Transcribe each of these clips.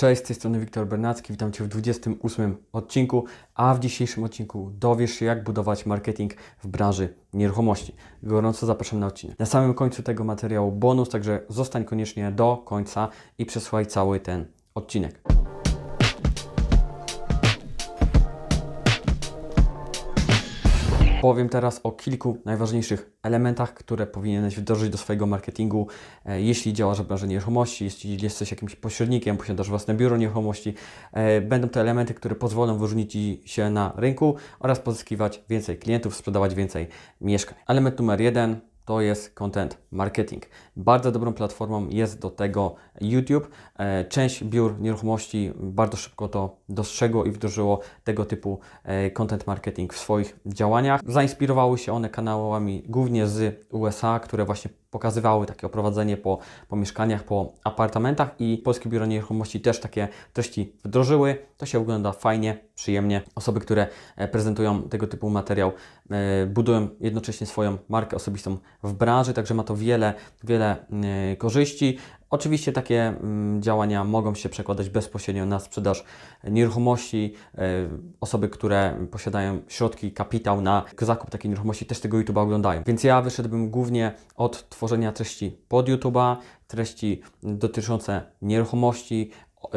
Cześć, z tej strony Wiktor Bernacki, witam Cię w 28 odcinku, a w dzisiejszym odcinku dowiesz się, jak budować marketing w branży nieruchomości. Gorąco zapraszam na odcinek. Na samym końcu tego materiału bonus, także zostań koniecznie do końca i przesłuchaj cały ten odcinek. Powiem teraz o kilku najważniejszych elementach, które powinieneś wdrożyć do swojego marketingu, e, jeśli działasz w branży nieruchomości, jeśli jesteś jakimś pośrednikiem, posiadasz własne biuro nieruchomości. E, Będą to elementy, które pozwolą wyróżnić się na rynku oraz pozyskiwać więcej klientów, sprzedawać więcej mieszkań. Element numer jeden to jest content marketing. Bardzo dobrą platformą jest do tego YouTube. E, Część biur nieruchomości bardzo szybko to dostrzegło i wdrożyło tego typu e, content marketing w swoich działaniach. Zainspirowały się one kanałami głównie z USA, które właśnie pokazywały takie oprowadzenie po, po mieszkaniach, po apartamentach i Polskie Biuro Nieruchomości też takie treści wdrożyły. To się wygląda fajnie, przyjemnie. Osoby, które e, prezentują tego typu materiał, e, budują jednocześnie swoją markę osobistą w branży, także ma to wiele, wiele e, korzyści. Oczywiście takie mm, działania mogą się przekładać bezpośrednio na sprzedaż nieruchomości. E, Osoby, które posiadają środki, kapitał na zakup takiej nieruchomości też tego YouTube'a oglądają. Więc ja wyszedłbym głównie od tworzenia treści pod YouTube'a, treści dotyczące nieruchomości,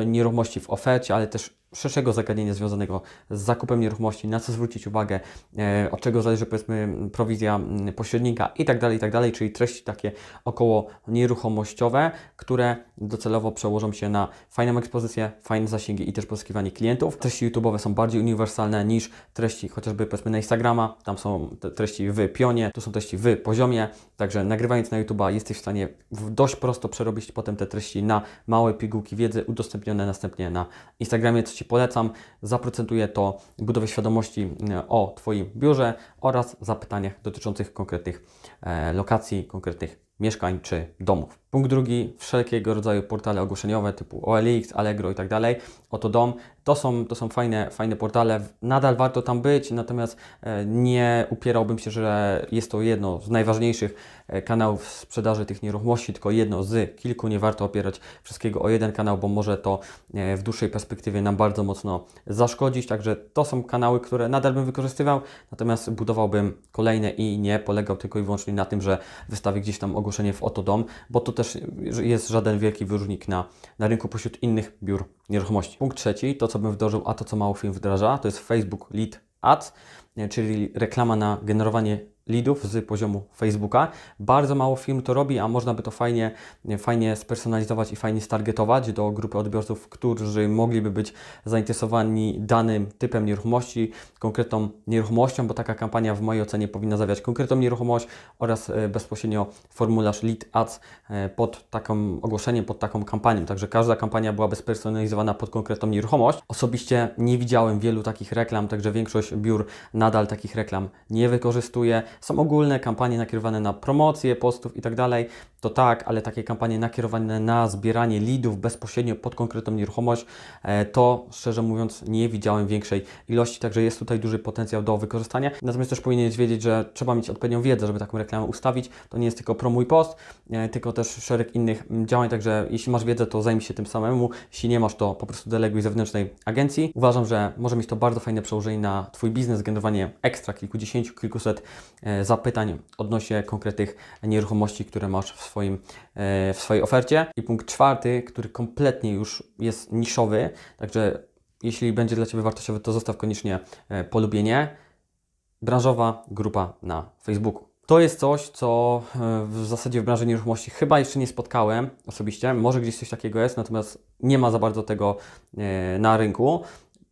nieruchomości w ofercie, ale też szerszego zagadnienia związanego z zakupem nieruchomości, na co zwrócić uwagę, e, od czego zależy powiedzmy prowizja pośrednika i tak dalej, i tak czyli treści takie około nieruchomościowe, które docelowo przełożą się na fajną ekspozycję, fajne zasięgi i też pozyskiwanie klientów. Treści YouTube'owe są bardziej uniwersalne niż treści chociażby powiedzmy na Instagrama, tam są treści w pionie, tu są treści w poziomie, także nagrywając na YouTube'a jesteś w stanie dość prosto przerobić potem te treści na małe pigułki wiedzy udostępnione następnie na Instagramie, co Ci polecam. Zaprocentuje to budowie świadomości e, o Twoim biurze oraz zapytaniach dotyczących konkretnych e, lokacji, konkretnych mieszkań czy domów. Punkt drugi, wszelkiego rodzaju portale ogłoszeniowe typu OLX, Allegro i tak dalej. Oto dom. To są, to są fajne, fajne portale. Nadal warto tam być, natomiast e, nie upierałbym się, że jest to jedno z najważniejszych e, kanałów sprzedaży tych nieruchomości, tylko jedno z kilku. Nie warto opierać wszystkiego o jeden kanał, bo może to e, w dłuższej perspektywie nam bardzo mocno zaszkodzić. Także to są kanały, które nadal bym wykorzystywał, natomiast budowałbym kolejne i nie polegał tylko i wyłącznie na tym, że wystawię gdzieś tam ogłoszenie w oto dom, bo to też jest żaden wielki wyróżnik na, na rynku pośród innych biur nieruchomości. Punkt trzeci, to co bym wdrożył, a to co mało firm wdraża, to jest Facebook Lead Ads, e, czyli reklama na generowanie leadów z poziomu Facebooka. Bardzo mało firm to robi, a można by to fajnie, fajnie spersonalizować i fajnie stargetować do grupy odbiorców, którzy mogliby być zainteresowani danym typem nieruchomości, konkretną nieruchomością, bo taka kampania w mojej ocenie powinna zawiać konkretną nieruchomość oraz e, bezpośrednio formularz lead ads e, pod taką ogłoszeniem, pod taką kampanią. Także każda kampania byłaby spersonalizowana pod konkretną nieruchomość. Osobiście nie widziałem wielu takich reklam, także większość biur nadal takich reklam nie wykorzystuje. Są ogólne kampanie nakierowane na promocję postów i tak dalej. To tak, ale takie kampanie nakierowane na zbieranie leadów bezpośrednio pod konkretną nieruchomość, e, to szczerze mówiąc nie widziałem większej ilości, także jest tutaj duży potencjał do wykorzystania. Natomiast też powinieneś wiedzieć, że trzeba mieć odpowiednią wiedzę, żeby taką reklamę ustawić. To nie jest tylko promuj post, e, tylko też szereg innych mm, działań, także jeśli masz wiedzę, to zajmij się tym samemu. Jeśli nie masz, to po prostu deleguj zewnętrznej agencji. Uważam, że może mieć to bardzo fajne przełożenie na Twój biznes, generowanie ekstra kilkudziesięciu, kilkuset zapytań odnośnie konkretnych nieruchomości, które masz w, swoim, e, w swojej ofercie. I punkt czwarty, który kompletnie już jest niszowy, także jeśli będzie dla Ciebie wartościowy, to zostaw koniecznie e, polubienie. Branżowa grupa na Facebooku. To jest coś, co e, w zasadzie w branży nieruchomości chyba jeszcze nie spotkałem osobiście. Może gdzieś coś takiego jest, natomiast nie ma za bardzo tego e, na rynku.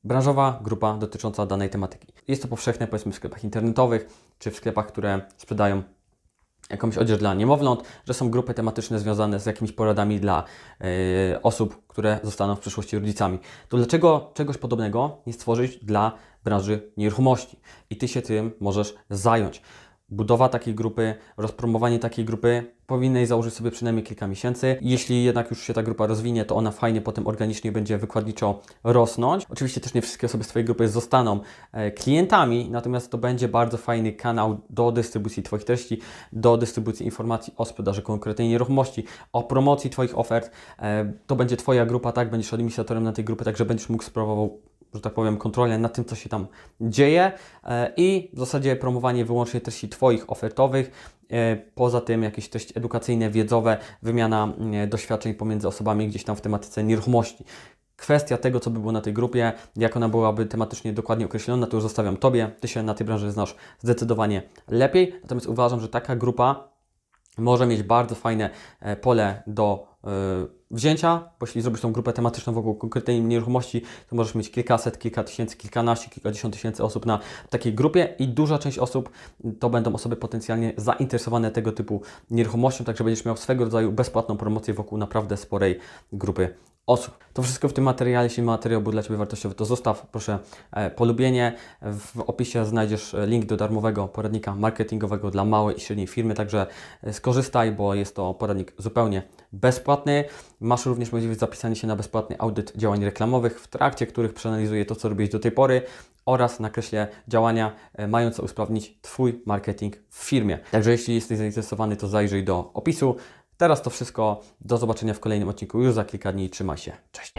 Branżowa grupa dotycząca danej tematyki. Jest to powszechne powiedzmy w sklepach internetowych czy w sklepach, które sprzedają jakąś odzież dla niemowląt, że są grupy tematyczne związane z jakimiś poradami dla e, osób, które zostaną w przyszłości rodzicami. To dlaczego czegoś podobnego nie stworzyć dla branży nieruchomości? I Ty się tym możesz zająć. Budowa takiej grupy, rozpromowanie takiej grupy powinnej założyć sobie przynajmniej kilka miesięcy. Jeśli jednak już się ta grupa rozwinie, to ona fajnie potem organicznie będzie wykładniczo rosnąć. Oczywiście też nie wszystkie osoby z Twojej grupy zostaną e, klientami, natomiast to będzie bardzo fajny kanał do dystrybucji Twoich treści, do dystrybucji informacji o sprzedaży konkretnej nieruchomości, o promocji Twoich ofert. E, To będzie Twoja grupa, tak? Będziesz administratorem na tej grupie, także będziesz mógł sprawował że tak powiem, kontrolę nad tym, co się tam dzieje e, i w zasadzie promowanie wyłącznie treści Twoich ofertowych. E, Poza tym jakieś treści edukacyjne, wiedzowe, wymiana mm, doświadczeń pomiędzy osobami gdzieś tam w tematyce nieruchomości. Kwestia tego, co by było na tej grupie, jak ona byłaby tematycznie dokładnie określona, to już zostawiam Tobie. Ty się na tej branży znasz zdecydowanie lepiej. Natomiast uważam, że taka grupa może mieć bardzo fajne e, pole do e, wzięcia, bo jeśli zrobisz tą grupę tematyczną wokół konkretnej nieruchomości, to możesz mieć kilkaset, kilka tysięcy, kilkanaście, kilkadziesiąt tysięcy osób na takiej grupie i duża część osób to będą osoby potencjalnie zainteresowane tego typu nieruchomością, także będziesz miał swego rodzaju bezpłatną promocję wokół naprawdę sporej grupy osób. To wszystko w tym materiale. Jeśli materiał był dla Ciebie wartościowy, to zostaw proszę e, polubienie. W opisie znajdziesz e, link do darmowego poradnika marketingowego dla małej i średniej firmy, także e, skorzystaj, bo jest to poradnik zupełnie bezpłatny. Masz również możliwość zapisania się na bezpłatny audyt działań reklamowych, w trakcie których przeanalizuję to, co robiłeś do tej pory oraz nakreślę działania mające usprawnić Twój marketing w firmie. Także jeśli jesteś zainteresowany, to zajrzyj do opisu. Teraz to wszystko. Do zobaczenia w kolejnym odcinku już za kilka dni. Trzymaj się. Cześć.